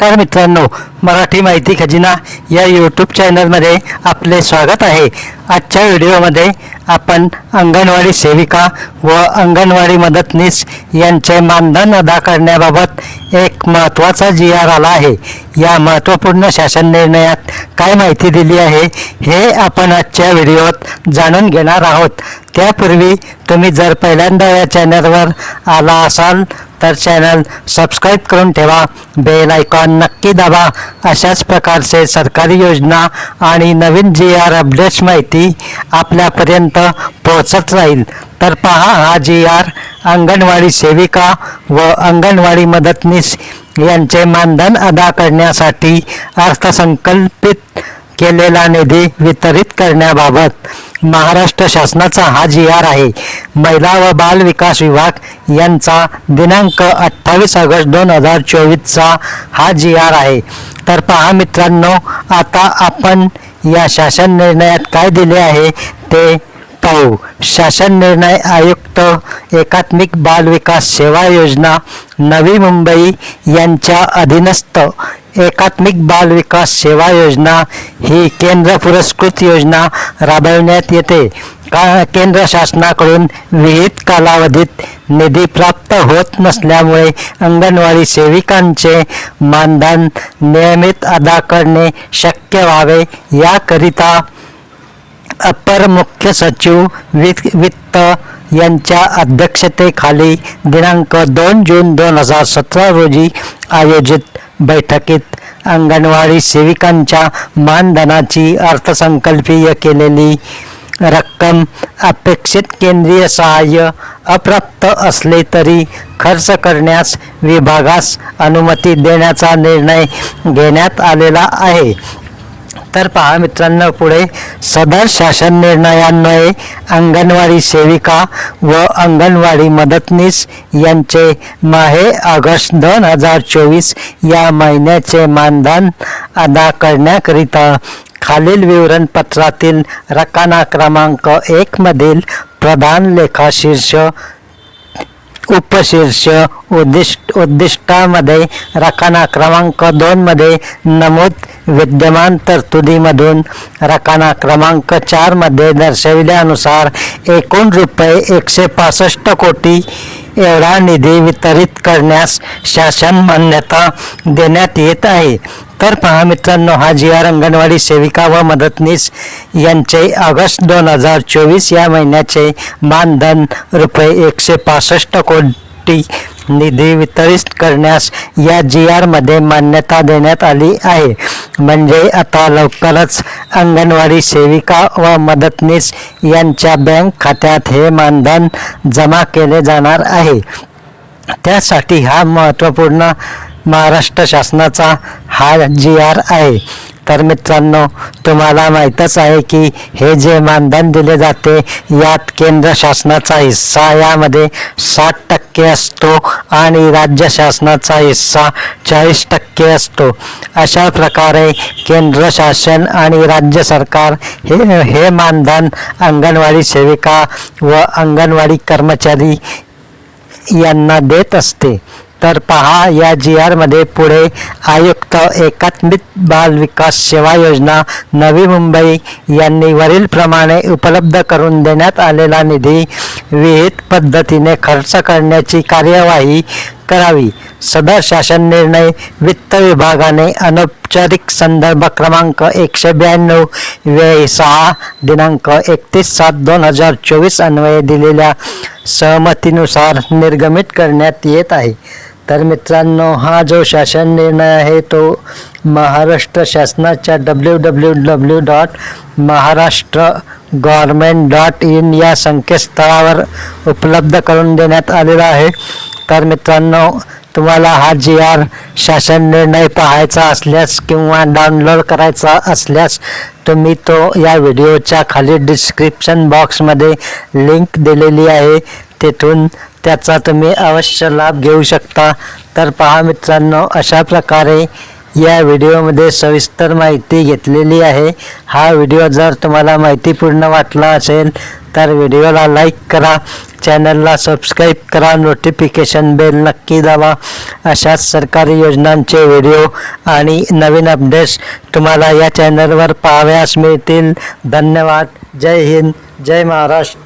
नमस्कार मित्रांनो मराठी माहिती खजिना या यूट्यूब चॅनलमध्ये आपले स्वागत आहे. आजच्या व्हिडिओमध्ये आपण अंगणवाडी सेविका व अंगणवाडी मदतनीस यांचे मानधन अदा करण्याबाबत एक महत्त्वाचा जी आर आला आहे. या महत्त्वपूर्ण शासन निर्णयात काय माहिती दिली आहे हे आपण आजच्या व्हिडिओत जाणून घेणार आहोत. त्यापूर्वी तुम्ही जर पहिल्यांदा या चॅनलवर आला असाल तर चॅनल सबस्क्राईब करून ठेवा बेल आयकॉन नक्की दाबा. अशाच प्रकारचे सरकारी योजना आणि नवीन जी आर अपडेट्स माहिती आपल्यापर्यंत पोहोचत राहील. तर पहा हा जी आर अंगणवाडी सेविका व अंगणवाडी मदतनीस यांचे मानधन अदा करण्यासाठी अर्थसंकल्पित केलेला निधी वितरित करण्याबाबत. महाराष्ट्र शासनाचा हा जी आर आहे. महिला व बाल विकास विभाग यांचा दिनांक अठ्ठावीस ऑगस्ट दोन हजार चोवीसचा हा जी आर आहे. तर पहा मित्रांनो आता आपण या शासन निर्णयात काय दिले आहे ते पाहू. शासन निर्णय आयुक्त एकात्मिक बाल विकास सेवा योजना नवी मुंबई यांच्या अधीनस्थ एकात्मिक बाल विकास सेवा योजना ही केंद्र पुरस्कृत योजना राबविण्यात येते. का केंद्र शासनाकडून विहित कालावधीत निधी प्राप्त होत नसल्यामुळे अंगणवाडी सेविकांचे मानधन नियमित अदा करणे शक्य व्हावे. याकरिता अपर मुख्य सचिव वित वित्त यांच्या अध्यक्षतेखाली दिनांक दोन जून दोन हजार सतरा रोजी आयोजित बैठकीत अंगणवाडी सेविकांच्या मानधनाची अर्थसंकल्पीय केलेली रक्कम अपेक्षित केंद्रीय सहाय्य अप्राप्त असले तरी खर्च करण्यास विभागास अनुमती देण्याचा निर्णय घेण्यात आलेला आहे. तर पहा मित्रांनो पुढे सदर शासन निर्णयान्वये अंगणवाडी सेविका व अंगणवाडी मदतनीस यांचे माहे ऑगस्ट दोन हजार चोवीस या महिन्याचे मानधन अदा करण्याकरिता खालील विवरणपत्रातील रकाना क्रमांक एकमधील प्रधान लेखाशीर्ष उपशीर्ष उद्दिष्ट उद्दिष्टामध्ये रकाना क्रमांक दोनमध्ये नमूद विद्यमान तरतुदीमधून रकाना क्रमांक चारमध्ये दर्शविल्यानुसार एकूण रुपये एकशे पासष्ट कोटी एवढा निधी वितरित करण्यास शासन मान्यता देण्यात येत आहे. तर पहा मित्रांनो हा जी आर अंगणवाडी सेविका व मदतनीस यांचे ऑगस्ट दोन हजार चोवीस या महिन्याचे मानधन रुपये एकशे पासष्ट कोटी निधी वितरित करण्यास या जी आरमध्ये मान्यता देण्यात आली आहे. म्हणजे आता लवकरच अंगणवाडी सेविका व मदतनीस यांच्या बँक खात्यात हे मानधन जमा केले जाणार आहे. त्यासाठी हा महत्त्वपूर्ण महाराष्ट्र शासनाचा हा जी आर आहे. तर मित्रांनो तुम्हाला माहीतच आहे की हे जे मानधन दिले जाते यात केंद्र शासनाचा हिस्सा यामध्ये साठ टक्के असतो आणि राज्य शासनाचा हिस्सा चाळीस टक्के असतो. अशा प्रकारे केंद्र शासन आणि राज्य सरकार हे हे मानधन अंगणवाडी सेविका व अंगणवाडी कर्मचारी यांना देत असते. तर पहा या जी आरमध्ये पुढे आयुक्त एकात्मिक बाल विकास सेवा योजना नवी मुंबई यांनी वरीलप्रमाणे उपलब्ध करून देण्यात आलेला निधी विहित पद्धतीने खर्च करण्याची कार्यवाही करावी. सदर शासन निर्णय वित्त विभागाने अनौपचारिक संदर्भ क्रमांक एकशे ब्याण्णव वे सहा दिनांक एकतीस सात दोन हजार चोवीस अन्वये दिलेल्या सहमतीनुसार निर्गमित करण्यात येत आहे. तर मित्रांनो हा जो शासन निर्णय आहे तो महाराष्ट्र शासनाच्या W W W dot Maharashtra government dot in या संकेतस्थळावर उपलब्ध करून देण्यात आलेला आहे. तर मित्रांनो तुम्हाला हा जी आर शासन निर्णय पाहायचा असल्यास किंवा डाउनलोड करायचा असल्यास तुम्ही तो या व्हिडिओच्या खाली डिस्क्रिप्शन बॉक्समध्ये लिंक दिलेली आहे. तेथून त्याचा तुम्ही अवश्य लाभ घेऊ शकता. तर पहा मित्रांनो अशा प्रकारे या व्हिडिओमध्ये सविस्तर माहिती घेतलेली आहे. हा व्हिडिओ जर तुम्हाला माहितीपूर्ण वाटला असेल तर व्हिडिओला लाईक करा चॅनलला सबस्क्राईब करा नोटिफिकेशन बेल नक्की दाबा. अशाच सरकारी योजनांचे व्हिडिओ आणि नवीन अपडेट्स तुम्हाला या चॅनलवर पाहाव्यास मिळतील. धन्यवाद. जय हिंद. जय महाराष्ट्र.